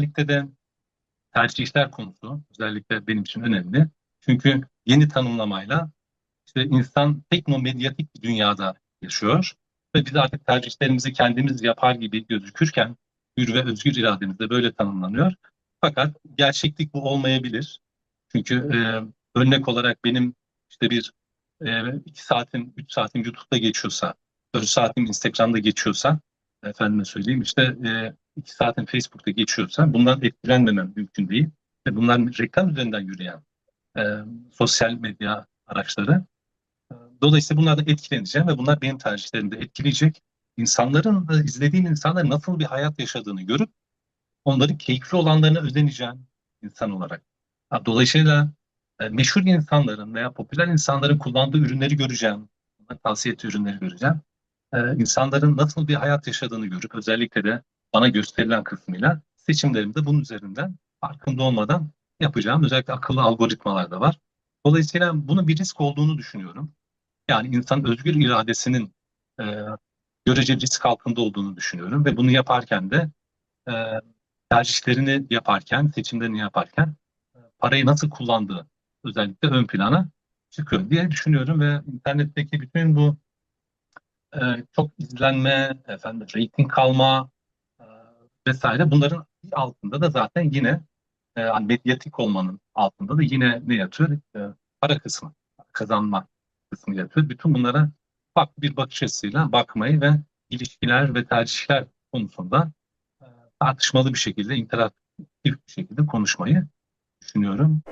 Özellikle de tercihler konusu özellikle benim için önemli. Çünkü yeni tanımlamayla işte insan teknomedyatik bir dünyada yaşıyor ve biz artık tercihlerimizi kendimiz yapar gibi gözükürken hür ve özgür irademiz de böyle tanımlanıyor. Fakat gerçeklik bu olmayabilir. Çünkü e, örnek olarak benim işte bir e, iki saatim, üç saatim YouTube'da geçiyorsa, dört saatim Instagram'da geçiyorsa, efendime söyleyeyim işte e, iki saatim Facebook'ta geçiyorsa bundan etkilenmemem mümkün değil. Ve bunlar reklam üzerinden yürüyen e, sosyal medya araçları. E, Dolayısıyla bunlardan etkileneceğim ve bunlar benim tercihlerimi de etkileyecek. İnsanların, e, izlediğim insanların nasıl bir hayat yaşadığını görüp onların keyifli olanlarına özeneceğim insan olarak. Dolayısıyla e, meşhur insanların veya popüler insanların kullandığı ürünleri göreceğim. Tavsiye ettiği ürünleri göreceğim. İnsanların nasıl bir hayat yaşadığını görüp özellikle de bana gösterilen kısmıyla seçimlerimi de bunun üzerinden farkında olmadan yapacağım. Özellikle akıllı algoritmalar da var. Dolayısıyla bunun bir risk olduğunu düşünüyorum. Yani insan özgür iradesinin e, görece risk altında olduğunu düşünüyorum ve bunu yaparken de e, tercihlerini yaparken, seçimlerini yaparken e, parayı nasıl kullandığı özellikle ön plana çıkıyor diye düşünüyorum ve internetteki bütün bu e, çok izlenme, efendim rating kalma vesaire bunların altında da zaten yine e, hani medyatik olmanın altında da yine ne yatıyor? E, para kısmı, kazanma kısmı yatıyor. Bütün bunlara farklı bir bakış açısıyla bakmayı ve ilişkiler ve tercihler konusunda e, tartışmalı bir şekilde, interaktif bir şekilde konuşmayı düşünüyorum.